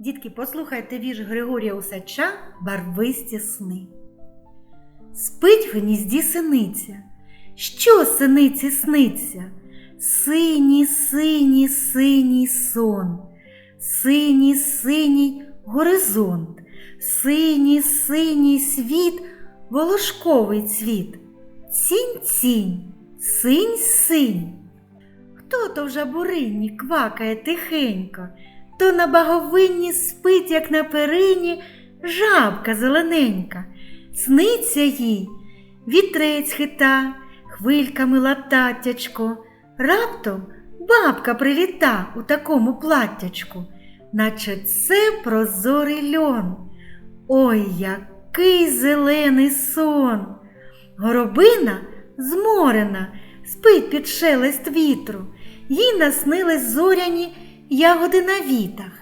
Дітки, послухайте вірш Григорія Усача Барвисті сни. Спить в гнізді синиця. Що синиці сниться? Синій, синій, синій сон, синій, синій горизонт, синій, синій світ, волошковий цвіт. Цінь, цінь, синь, синь. Хто то в жабурині квакає тихенько, то на баговинні спить, як на перині, жабка зелененька, сниться їй, вітрець хита, хвильками лататячко, раптом бабка приліта у такому платтячку, наче це прозорий льон. Ой, який зелений сон! Горобина зморена, спить під шелест вітру, їй наснились зоряні ягоди на вітах.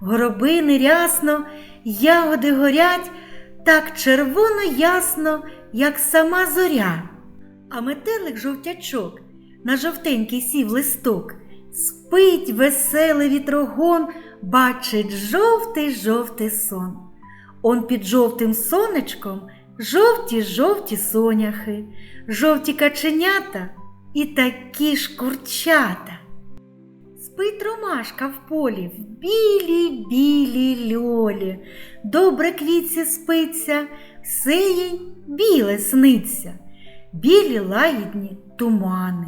Горобини рясно, ягоди горять так червоно ясно, як сама зоря. А метелик жовтячок на жовтенький сів листок, спить веселий вітрогон, бачить жовтий жовтий сон. Он під жовтим сонечком жовті жовті соняхи, жовті каченята і такі ж курчата. Спить ромашка в полі, в білій білій льолі, добре квітці спиться, все біле сниться. Білі лагідні тумани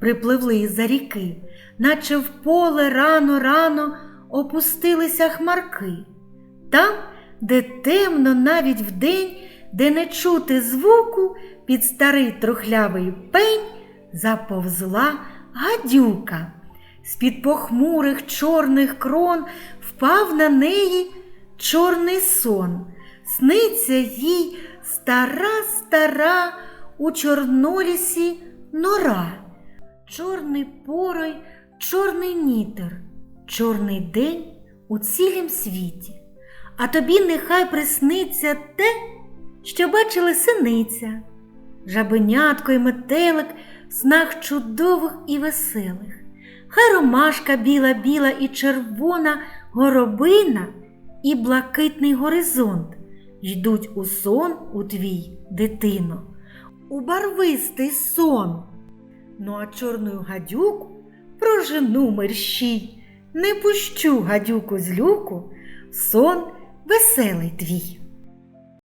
припливли із-за ріки, наче в поле рано-рано опустилися хмарки. Там, де темно навіть вдень, де не чути звуку, під старий трухлявий пень заповзла гадюка. З-під похмурих чорних крон впав на неї чорний сон. Сниться їй стара, стара у чорнолісі нора. Чорний порой, чорний нітер, чорний день у цілім світі. А тобі нехай присниться те, що бачили синиця, жабенятко і метелик в снах чудових і веселих. Хай ромашка біла, біла і червона горобина і блакитний горизонт йдуть у сон у твій, дитино, у барвистий сон. Ну а чорну гадюку прожену мерщій, не пущу гадюку з люку сон веселий твій.